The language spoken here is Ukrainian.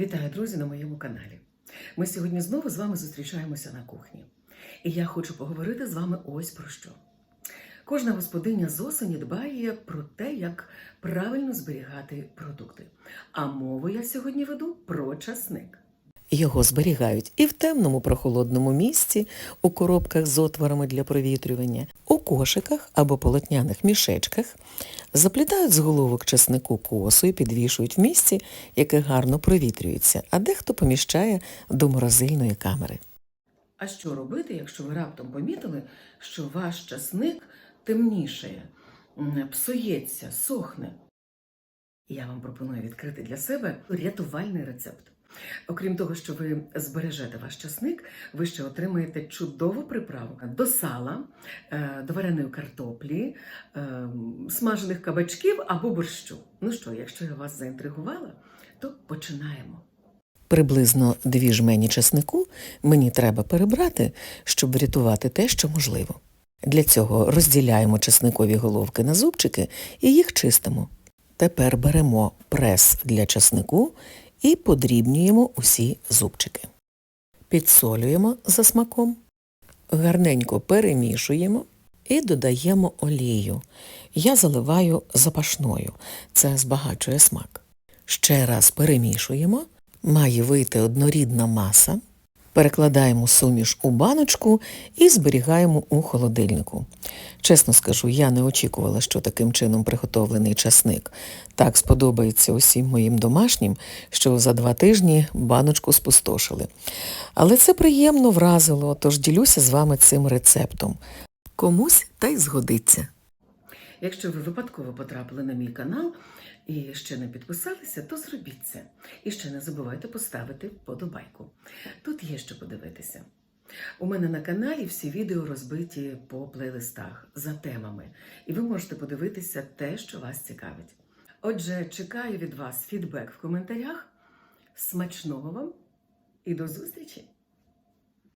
Вітаю, друзі, на моєму каналі. Ми сьогодні знову з вами зустрічаємося на кухні. І я хочу поговорити з вами ось про що. Кожна господиня з осені дбає про те, як правильно зберігати продукти. А мову я сьогодні веду про часник. Його зберігають і в темному прохолодному місці, у коробках з отворами для провітрювання, у кошиках або полотняних мішечках, заплітають з головок чеснику косу і підвішують в місці, яке гарно провітрюється, а дехто поміщає до морозильної камери. А що робити, якщо ви раптом помітили, що ваш часник темнішає, псується, сохне? Я вам пропоную відкрити для себе рятувальний рецепт. Окрім того, що ви збережете ваш часник, ви ще отримаєте чудову приправу до сала, е, до вареної картоплі, е, смажених кабачків або борщу. Ну що, якщо я вас заінтригувала, то починаємо. Приблизно дві жмені чеснику мені треба перебрати, щоб врятувати те, що можливо. Для цього розділяємо чесникові головки на зубчики і їх чистимо. Тепер беремо прес для чеснику і подрібнюємо усі зубчики. Підсолюємо за смаком, гарненько перемішуємо і додаємо олію. Я заливаю запашною, це збагачує смак. Ще раз перемішуємо, має вийти однорідна маса. Перекладаємо суміш у баночку і зберігаємо у холодильнику. Чесно скажу, я не очікувала, що таким чином приготовлений часник так сподобається усім моїм домашнім, що за два тижні баночку спустошили. Але це приємно вразило, тож ділюся з вами цим рецептом. Комусь та й згодиться. Якщо ви випадково потрапили на мій канал і ще не підписалися, то зробіть це. І ще не забувайте поставити вподобайку. Тут є що подивитися. У мене на каналі всі відео розбиті по плейлистах за темами, і ви можете подивитися те, що вас цікавить. Отже, чекаю від вас фідбек в коментарях. Смачного вам і до зустрічі!